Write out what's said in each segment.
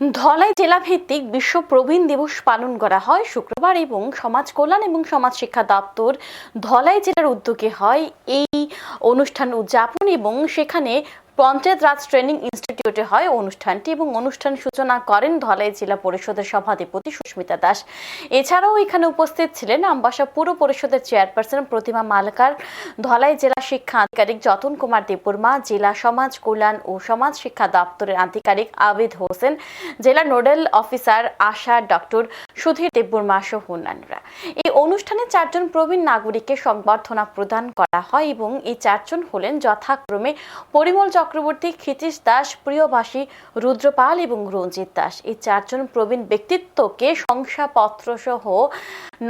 ধলাই জেলা ভিত্তিক বিশ্ব প্রবীণ দিবস পালন করা হয় শুক্রবার এবং সমাজ কল্যাণ এবং সমাজ শিক্ষা দপ্তর ধলাই জেলার উদ্যোগে হয় এই অনুষ্ঠান উদযাপন এবং সেখানে পঞ্চায়েত রাজ ট্রেনিং ইনস্টিটিউটে হয় অনুষ্ঠানটি এবং অনুষ্ঠান সূচনা করেন ধলাই জেলা পরিষদের সভাধিপতি সুস্মিতা দাস। এছাড়াও এখানে উপস্থিত ছিলেন আমবাসা পুর পরিষদের চেয়ারপারসন প্রতিমা মালকার, ধলাই জেলা শিক্ষা আধিকারিক যতন কুমার দেববর্মা, জেলা সমাজ কল্যাণ ও সমাজ শিক্ষা দপ্তরের আধিকারিক আবিদ হোসেন, জেলা নোডাল অফিসার আশা ডক্টর সুধীর দেববর্মা সহ অন্যান্যরা এই অনুষ্ঠানে চারজন প্রবীণ নাগরিককে সংবর্ধনা প্রদান করা হয় এবং এই চারজন হলেন যথাক্রমে পরিমল চক্রবর্তী, ক্ষিতীশ দাস, প্রিয়বাসী, রুদ্রপাল এবং রঞ্জিত দাস। এই চারজন প্রবীণ ব্যক্তিত্বকে শংসাপত্র সহ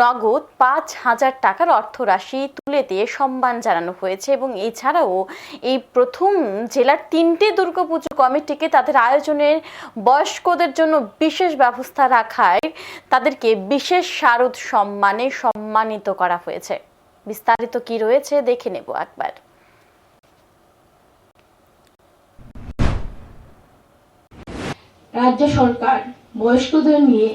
নগদ পাঁচ হাজার টাকার অর্থরাশি তুলে দিয়ে সম্মান জানানো হয়েছে এবং এছাড়াও এই প্রথম জেলার তিনটে দুর্গাপুজো কমিটিকে তাদের আয়োজনের বয়স্কদের জন্য বিশেষ ব্যবস্থা রাখায় তাদেরকে বিশেষ শারদ সম্মানে সম্মানিত করা হয়েছে। বিস্তারিত কি রয়েছে দেখে নেব একবার। রাজ্য সরকার বয়স্কদের নিয়ে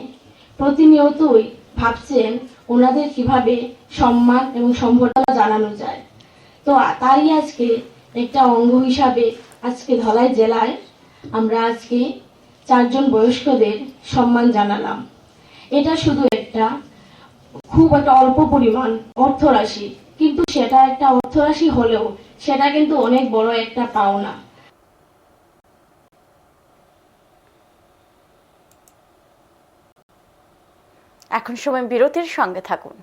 প্রতিনিয়তই ভাবছেন ওনাদের কীভাবে সম্মান এবং সম্বর্ধনা জানানো যায়। তো তারই আজকে একটা অঙ্গ হিসাবে আজকে ধলাই জেলায় আমরা আজকে চারজন বয়স্কদের সম্মান জানালাম। এটা শুধু একটা খুব একটা অল্প পরিমাণ অর্থরাশি, কিন্তু সেটা একটা অর্থরাশি হলেও সেটা কিন্তু অনেক বড় একটা পাওনা। এখন সময় বিরতির সঙ্গে থাকুন।